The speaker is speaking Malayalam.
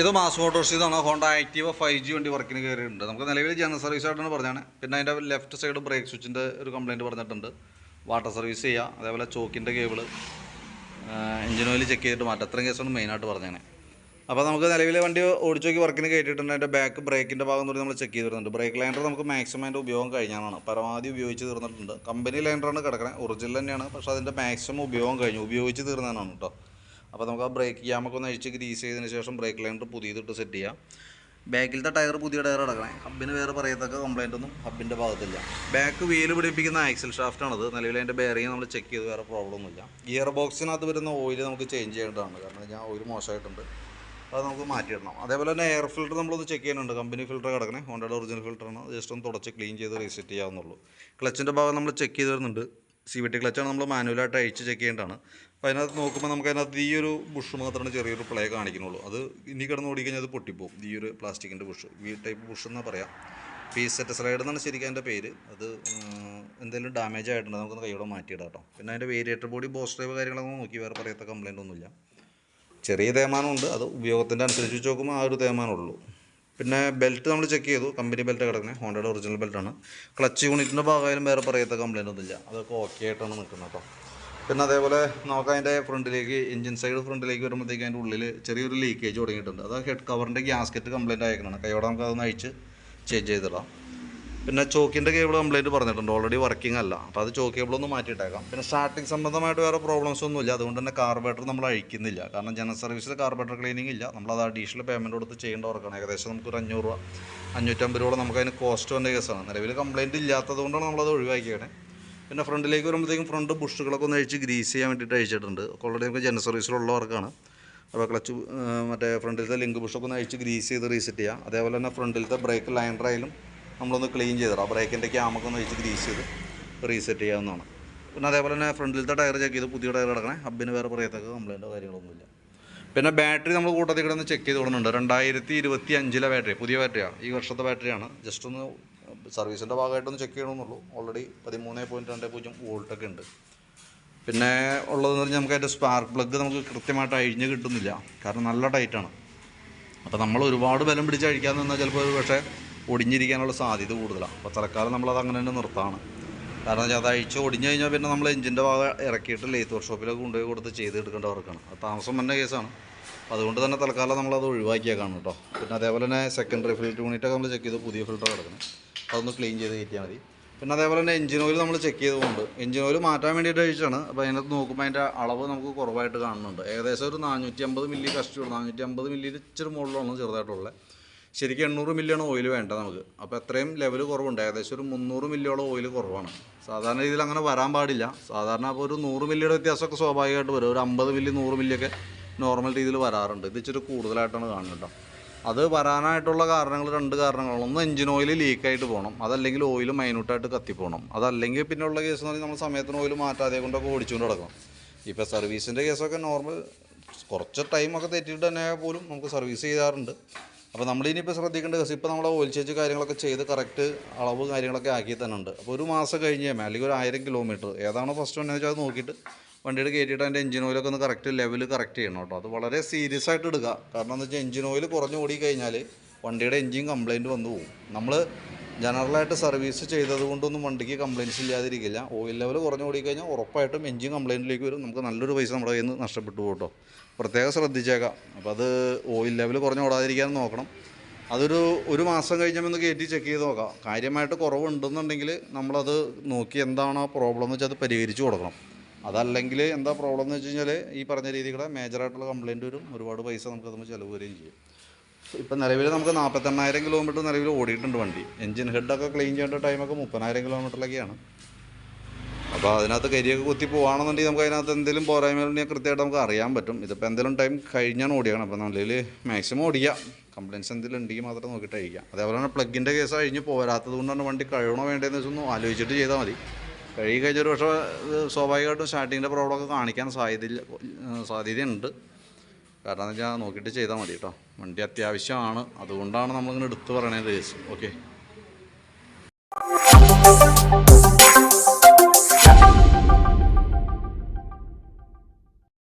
ഇത് മാസ് മോട്ടോഴ്സ് ഇതാണ്. ഹോണ്ട ആക്റ്റീവ ഫൈവ് ജി വണ്ടി വർക്കിന് കയറിയിട്ടുണ്ട് നമുക്ക് നിലവിൽ ജനറൽ സർവീസ് ആയിട്ടാണ് പറഞ്ഞാണ് പിന്നെ അതിന്റെ ലെഫ്റ്റ് സൈഡ് ബ്രേക്ക് സ്വിച്ചിന്റെ ഒരു കംപ്ലയിന്റ് പറഞ്ഞിട്ടുണ്ട്. വാട്ടർ സർവീസ് ചെയ്യുക അതേപോലെ ചോക്കിന്റെ കേബിൾ എഞ്ചിൻ ഓയിൽ ചെക്ക് ചെയ്തിട്ട് മാറ്റം. അത്രയും കേസാണ് മെയിനായിട്ട് പറഞ്ഞാണ് അപ്പോൾ നമുക്ക് നിലവിലെ വണ്ടി ഓടിച്ചോക്കി വർക്കിന് കയറ്റിയിട്ടുണ്ട് അതിന്റെ ബാക്ക് ബ്രേക്കിന്റെ ഭാഗം തുടങ്ങി നമ്മൾ ചെക്ക് ചെയ്ത് വരുന്നുണ്ട്. ബ്രേക്ക് ലൈൻഡർ നമുക്ക് മാക്സിമം അതിന്റെ ഉപയോഗം കഴിഞ്ഞാണ് പരമാവധി ഉപയോഗിച്ച് തീർന്നിട്ടുണ്ട്. കമ്പനി ലൈനറാണ് കിടക്കുന്നത് ഒറിജിനൽ തന്നെയാണ്. പക്ഷേ അതിന്റെ മാക്സിമം ഉപയോഗം കഴിഞ്ഞു. ഉപയോഗിച്ച് തീർന്നതാണ് കേട്ടോ. അപ്പോൾ നമുക്ക് ആ ബ്രേക്ക് ക്യാമൊക്കെ ഒന്ന് അഴിച്ച് ഗ്രീസ് ചെയ്തതിന് ശേഷം ബ്രേക്ക് ലൈനർ പുതിയതിട്ട് സെറ്റ് ചെയ്യാം. ബാക്കിലത്തെ ടയർ പുതിയ ടയർ അടക്കണേ. ഹബിന് വേറെ പറയത്തക്ക കംപ്ലൈന്റ് ഒന്നും ഹബിന്റെ ഭാഗത്തില്ല. ബാക്ക് വീൽ പിടിപ്പിക്കുന്ന ആക്സിൽ ഷാഫ്റ്റാണത് നിലവിൽ അതിന്റെ ബെയറിങ് നമ്മൾ ചെക്ക് ചെയ്ത് വേറെ പ്രോബ്ലം ഒന്നുമില്ല ഗിയർ ബോക്സിനകത്ത് വരുന്ന ഓയിൽ നമുക്ക് ചേഞ്ച് ചെയ്യേണ്ടതാണ്. കാരണം ഞാൻ ഓയിൽ മോശമായിട്ടുണ്ട്. അത് നമുക്ക് മാറ്റിയിടണം. അതേപോലെ തന്നെ എയർ ഫിൽറ്റർ നമ്മളൊന്ന് ചെക്ക് ചെയ്യുന്നുണ്ട്. കമ്പനി ഫിൽറ്റർ കിടക്കണേ ഹോണ്ടയുടെ ഒറിജിനൽ ഫിൽറ്ററാണ് ജസ്റ്റ് ഒന്ന് തുടച്ച് ക്ലീൻ ചെയ്ത് റീസെറ്റ് ചെയ്യാവുന്നുള്ളൂ. ക്ലച്ചിന്റെ ഭാഗം നമ്മൾ ചെക്ക് ചെയ്ത് വരുന്നുണ്ട്. സി വി ടി ക്ലച്ചാണ് നമ്മൾ മാനുവലായിട്ട് അഴിച്ച് ചെക്ക് ചെയ്യേണ്ടതാണ്. അപ്പോൾ അതിനകത്ത് നോക്കുമ്പോൾ നമുക്ക് അതിനകത്ത് ഈ ഒരു ബുഷ് മാത്രമാണ് ചെറിയൊരു പ്ലേ കാണിക്കുന്നുള്ളൂ. അത് ഇനി കിടന്ന് ഓടിക്കഴിഞ്ഞാൽ അത് പൊട്ടിപ്പോവും. ഈ ഒരു പ്ലാസ്റ്റിക്കിന്റെ ബുഷ് വി ടൈപ്പ് ബുഷ് എന്നാണ് പറയാം. പി സെറ്റ് സ്ലൈഡ് എന്നാണ് ശരിക്കും അതിന്റെ പേര്. അത് എന്തെങ്കിലും ഡാമേജ് ആയിട്ടുണ്ട് നമുക്കൊന്ന് കൈയോടെ മാറ്റിയിടാം കേട്ടോ. പിന്നെ അതിന്റെ വേരിയേറ്റർ ബോഡി ബോസ് ടൈപ്പ് കാര്യങ്ങളൊന്നും നോക്കി വേറെ പറയത്ത കംപ്ലയിന്റ് ഒന്നുമില്ല. ചെറിയ തേമാനമുണ്ട്. അത് ഉപയോഗത്തിന്റെ അനുസരിച്ച് വെച്ച് നോക്കുമ്പോൾ ആ ഒരു തേമാനമുള്ളൂ പിന്നെ ബെൽറ്റ് നമ്മൾ ചെക്ക് ചെയ്തു. കമ്പനി ബെൽറ്റ് കിടക്കുന്നത് ഹോണ്ടയുടെ ഒറിജിനൽ ബെൽറ്റാണ് ക്ലച്ച് യൂണിറ്റിന്റെ ഭാഗമായാലും വേറെ പറയത്ത കംപ്ലൈന്റ് ഒന്നുമില്ല അതൊക്കെ ഓക്കെ ആയിട്ടാണ് നിൽക്കുന്നത് കേട്ടോ പിന്നെ അതേപോലെ നമുക്ക് അതിന്റെ ഫ്രണ്ടിലേക്ക് എഞ്ചിൻ സൈഡ് ഫ്രണ്ടിലേക്ക് വരുമ്പോഴത്തേക്ക് അതിന്റെ ഉള്ളിൽ ചെറിയൊരു ലീക്കേജ് തുടങ്ങിയിട്ടുണ്ട്. അത് ഹെഡ് കവറിന്റെ ഗ്യാസ്കറ്റ് കംപ്ലൈന്റ് ആയിരിക്കണം കൈയോടെ നമുക്ക് അതൊന്ന് അഴിച്ച് ചേഞ്ച് ചെയ്തിടാം. പിന്നെ ചോക്കിന്റെ കേബിൾ കംപ്ലൈന്റ് പറഞ്ഞിട്ടുണ്ട്. ഓൾറെഡി വർക്കിംഗ് അല്ല. അപ്പോൾ അത് ചോക്ക് കേബിൾ ഒന്ന് മാറ്റിയിട്ടേക്കാം. പിന്നെ സ്റ്റാർട്ടിംഗ് സംബന്ധമായിട്ട് വേറെ പ്രോബ്ലംസ് ഒന്നുമില്ല. അതുകൊണ്ട് തന്നെ കാർബേറ്റർ നമ്മൾ അഴിക്കുന്നില്ല. കാരണം ജനറൽ സർവീസിൽ കാർബേറ്റർ ക്ലീനിങ് ഇല്ല. നമ്മൾ അത് അഡീഷണൽ പേയ്മെന്റ് കൊടുത്ത് ചെയ്യേണ്ട വർക്കാണ് ഏകദേശം നമുക്കൊരു അഞ്ഞൂറ് രൂപ അഞ്ഞൂറ്റമ്പത് രൂപ നമുക്ക് അതിന് കോസ്റ്റ് വന്ന കേസാണ്. നിലവിൽ കംപ്ലൈന്റ് ഇല്ലാത്തത് കൊണ്ടാണ് നമ്മളത് ഒഴിവാക്കിയത് പിന്നെ ഫ്രണ്ടിലേക്ക് വരുമ്പോഴത്തേക്കും ഫ്രണ്ട് ബുഷുകളൊക്കെ ഒന്ന് അഴിച്ച് ഗ്രീസ് ചെയ്യാൻ വേണ്ടിയിട്ട് അഴിച്ചിട്ടുണ്ട്. ഓൾറെഡി നമുക്ക് ജനറൽ സർവീസിലുള്ള വർക്കാണ് അപ്പോൾ ക്ലച്ച് മറ്റേ ഫ്രണ്ടിലത്തെ ലിങ്ക് ബുഷൊക്കെ ഒന്ന് അഴിച്ച് ഗ്രീസ് ചെയ്ത് റീസെറ്റ് ചെയ്യുക അതേപോലെ തന്നെ ഫ്രണ്ടിലത്തെ ബ്രേക്ക് ലൈനറായാലും നമ്മളൊന്ന് ക്ലീൻ ചെയ്തിടാം ബ്രേക്കിന്റെ ക്യാമൊക്കെ ഒന്ന് വെച്ച് ഗ്രീസ് ചെയ്ത് റീസെറ്റ് ചെയ്യാവുന്നതാണ്. പിന്നെ അതേപോലെ തന്നെ ഫ്രണ്ടിലത്തെ ടയർ ചെക്ക് ചെയ്ത് പുതിയ ടയർ കിടക്കണേ ഹബിന് വേറെ പറയത്തക്ക കംപ്ലൈന്റോ കാര്യങ്ങളൊന്നുമില്ല. പിന്നെ ബാറ്ററി നമ്മൾ കൂട്ടത്തിൽ കിടന്ന് ചെക്ക് ചെയ്ത് കൊടുക്കുന്നുണ്ട് രണ്ടായിരത്തി ഇരുപത്തി അഞ്ചിലെ ബാറ്ററി പുതിയ ബാറ്ററിയാണ് ഈ വർഷത്തെ ബാറ്ററിയാണ് ജസ്റ്റ് ഒന്ന് സർവീസിന്റെ ഭാഗമായിട്ടൊന്ന് ചെക്ക് ചെയ്യണമെന്നുള്ളൂ ഓൾറെഡി പതിമൂന്ന് പോയിന്റ് രണ്ട് പൂജ്യം വോൾട്ടൊക്കെ ഉണ്ട്. പിന്നെ ഉള്ളതെന്ന് പറഞ്ഞാൽ നമുക്ക് അതിന്റെ സ്പാർക്ക് പ്ലഗ് നമുക്ക് കൃത്യമായിട്ട് അഴിഞ്ഞ് കിട്ടുന്നില്ല. കാരണം നല്ല ടൈറ്റാണ് അപ്പോൾ നമ്മൾ ഒരുപാട് ബലം പിടിച്ച് അഴിക്കാൻ നിന്നാൽ ചിലപ്പോൾ ഒരു പക്ഷേ ഒടിഞ്ഞിരിക്കാനുള്ള സാധ്യത കൂടുതലാണ്. അപ്പോൾ തൽക്കാലം നമ്മളത് അങ്ങനെ തന്നെ നിർത്താണ്. കാരണം അത് അഴിച്ച് ഒടിഞ്ഞു കഴിഞ്ഞാൽ പിന്നെ നമ്മൾ എഞ്ചിന്റെ ഭാഗം ഇറക്കിയിട്ട് ലേത്ത് വർക്ക്ഷോപ്പിലൊക്കെ കൊണ്ടുപോയി കൊടുത്ത് ചെയ്തെടുക്കേണ്ട വർക്കാണ്. അത് താമസം വന്ന കേസാണ്. അതുകൊണ്ട് തന്നെ തൽക്കാലം നമ്മളത് ഒഴിവാക്കിയേക്കാണ് കേട്ടോ. പിന്നെ അതേപോലെ തന്നെ സെക്കൻഡറി ഫിൽറ്റർ യൂണിറ്റൊക്കെ നമ്മൾ ചെക്ക് ചെയ്ത് പുതിയ ഫിൽറ്റർ കിടക്കണം. അതൊന്ന് ക്ലീൻ ചെയ്ത് കയറ്റിയാൽ മതി. പിന്നെ അതേപോലെ തന്നെ എഞ്ചിൻ ഓയിൽ നമ്മൾ ചെക്ക് ചെയ്തുകൊണ്ട് എഞ്ചിൻ ഓയിൽ മാറ്റാൻ വേണ്ടിയിട്ട് അഴിച്ചാണ്. അപ്പോൾ അതിനകത്ത് നോക്കുമ്പോൾ അതിന്റെ അളവ് നമുക്ക് കുറവായിട്ട് കാണുന്നുണ്ട്. ഏകദേശം ഒരു നാനൂറ്റി അമ്പത് മില്ലി കഷ്ടി നാനൂറ്റി അമ്പത് മില്ലിയിൽ ഇച്ചിരി മുകളിലാണ് ചെറുതായിട്ടുള്ളത് ശരിക്കും എണ്ണൂറ് മില്ലിയാണ് ഓയിൽ വേണ്ട നമുക്ക്. അപ്പോൾ എത്രയും ലെവൽ കുറവുണ്ട്. ഏകദേശം ഒരു മുന്നൂറ് മില്ലിയോളം ഓയിൽ കുറവാണ്. സാധാരണ രീതിയിൽ അങ്ങനെ വരാൻ പാടില്ല. സാധാരണ അപ്പോൾ ഒരു നൂറ് മില്ലിയുടെ വ്യത്യാസമൊക്കെ സ്വാഭാവികമായിട്ട് വരും. ഒരു അമ്പത് മില്ലി നൂറ് മില്ലിയൊക്കെ നോർമൽ രീതിയിൽ വരാറുണ്ട്. ഇത് ഇച്ചിരി കൂടുതലായിട്ടാണ് കാണുന്നത് അത് വരാനായിട്ടുള്ള കാരണങ്ങൾ രണ്ട് കാരണങ്ങളാണ്. ഒന്ന് എഞ്ചിൻ ഓയിൽ ലീക്കായിട്ട് പോകണം അതല്ലെങ്കിൽ ഓയിൽ മൈന്യൂട്ടായിട്ട് കത്തിപ്പോകണം അതല്ലെങ്കിൽ പിന്നെയുള്ള കേസ് എന്ന് പറഞ്ഞാൽ നമ്മൾ സമയത്തിന് ഓയിൽ മാറ്റാതെ കൊണ്ടൊക്കെ ഓടിച്ചുകൊണ്ട് കിടക്കണം ഇപ്പോൾ സർവീസിന്റെ കേസൊക്കെ നോർമൽ കുറച്ച് ടൈമൊക്കെ തെറ്റിയിട്ട് തന്നെ പോലും നമുക്ക് സർവീസ് ചെയ്യാറുണ്ട്. അപ്പോൾ നമ്മളിനിയിപ്പോൾ ശ്രദ്ധിക്കേണ്ട കേസ് ഇപ്പോൾ നമ്മൾ ഓയിൽ കാര്യങ്ങളൊക്കെ ചെയ്ത് കറക്റ്റ് അളവ് കാര്യങ്ങളൊക്കെ ആക്കി തന്നെ ഉണ്ട് അപ്പോൾ ഒരു മാസം കഴിഞ്ഞ് കഴിയുമ്പോൾ അല്ലെങ്കിൽ ഒരു ആയിരം കിലോമീറ്റർ ഏതാണോ ഫസ്റ്റ് വന്നതെന്ന് വെച്ചാൽ അത് നോക്കിയിട്ട് വണ്ടിയുടെ കയറ്റിയിട്ട് അതിന്റെ എഞ്ചിൻ ഓയിലൊക്കെ ഒന്ന് കറക്റ്റ് ലെവൽ കറക്റ്റ് ചെയ്യണം കേട്ടോ. അത് വളരെ സീരിയസ് ആയിട്ട് എടുക്കുക കാരണം എന്താ വെച്ചാൽ എഞ്ചിൻ ഓയിൽ കുറഞ്ഞ് ഓടി കഴിഞ്ഞാൽ വണ്ടിയുടെ എഞ്ചിൻ കംപ്ലൈന്റ് വന്നു പോകും. നമ്മൾ ജനറലായിട്ട് സർവീസ് ചെയ്തത് കൊണ്ടൊന്നും വണ്ടിക്ക് കംപ്ലയിൻസ് ഇല്ലാതിരിക്കില്ല. ഓയിൽ ലെവൽ കുറഞ്ഞു കൂടിക്കഴിഞ്ഞാൽ കഴിഞ്ഞാൽ ഉറപ്പായിട്ടും എഞ്ചിൻ കംപ്ലയിന്റിലേക്ക് വരും. നമുക്ക് നല്ലൊരു പൈസ നമ്മുടെ കയ്യിൽ നിന്ന് നഷ്ടപ്പെട്ടു കേട്ടോ പ്രത്യേകം ശ്രദ്ധിച്ചേക്കാം. അപ്പോൾ അത് ഓയിൽ ലെവൽ കുറഞ്ഞു ഓടാതിരിക്കാൻ നോക്കണം. അതൊരു ഒരു മാസം കഴിഞ്ഞാൽ ഒന്ന് കയറ്റി ചെക്ക് ചെയ്ത് നോക്കാം. കാര്യമായിട്ട് കുറവുണ്ടെന്നുണ്ടെങ്കിൽ നമ്മളത് നോക്കി എന്താണ് ആ പ്രോബ്ലം എന്ന് വെച്ചാൽ അത് പരിഹരിച്ച് കൊടുക്കണം. അതല്ലെങ്കിൽ എന്താ പ്രോബ്ലം എന്ന് വെച്ച് കഴിഞ്ഞാൽ ഈ പറഞ്ഞ രീതിയുടെ മേജറായിട്ടുള്ള കംപ്ലയിന്റ് വരും. ഒരുപാട് പൈസ നമുക്ക് അതുമ്പോൾ ചിലവ് വരികയും ചെയ്യും. ഇപ്പം നിലവിൽ നമുക്ക് നാൽപ്പത്തെണ്ണായിരം കിലോമീറ്റർ നിലവിൽ ഓടിയിട്ടുണ്ട് വണ്ടി. എൻജിൻ ഹെഡൊക്കെ ക്ലീൻ ചെയ്യേണ്ട ടൈമൊക്കെ മുപ്പതിനായിരം കിലോമീറ്ററിലൊക്കെയാണ് അപ്പോൾ അതിനകത്ത് കരിയൊക്കെ കുത്തി പോകുകയാണെന്നുണ്ടെങ്കിൽ നമുക്ക് അതിനകത്ത് എന്തെങ്കിലും പോരായ്മകളുണ്ടെങ്കിൽ കൃത്യമായിട്ട് നമുക്ക് അറിയാൻ പറ്റും. ഇതിപ്പോൾ എന്തെങ്കിലും ടൈം കഴിഞ്ഞാണ് ഓടിക്കണം അപ്പോൾ നിലവിൽ മാക്സിമം ഓടിക്കാം കംപ്ലയിൻസ് എന്തെങ്കിലും ഉണ്ടെങ്കിൽ മാത്രം നോക്കിയിട്ട് അഴിക്കാം അതേപോലെ തന്നെ പ്ലഗിന്റെ കേസ് കഴിഞ്ഞ് പോരാത്തത് കൊണ്ടാണ് വണ്ടി കഴിയണോ വേണ്ടതെന്ന് വെച്ചൊന്ന് ആലോചിച്ചിട്ട് ചെയ്താൽ മതി. കഴുകി കഴിഞ്ഞൊരു പക്ഷേ സ്വാഭാവികമായിട്ടും സ്റ്റാർട്ടിങ്ങിന്റെ പ്രോബ്ലമൊക്കെ കാണിക്കാൻ സാധ്യത സാധ്യതയുണ്ട്. കാരണം എന്ന് വെച്ചാൽ നോക്കിയിട്ട് ചെയ്താൽ മതി കേട്ടോ. വണ്ടി അത്യാവശ്യമാണ്. അതുകൊണ്ടാണ് നമ്മളിങ്ങനെ എടുത്ത് പറയണത് ഓക്കെ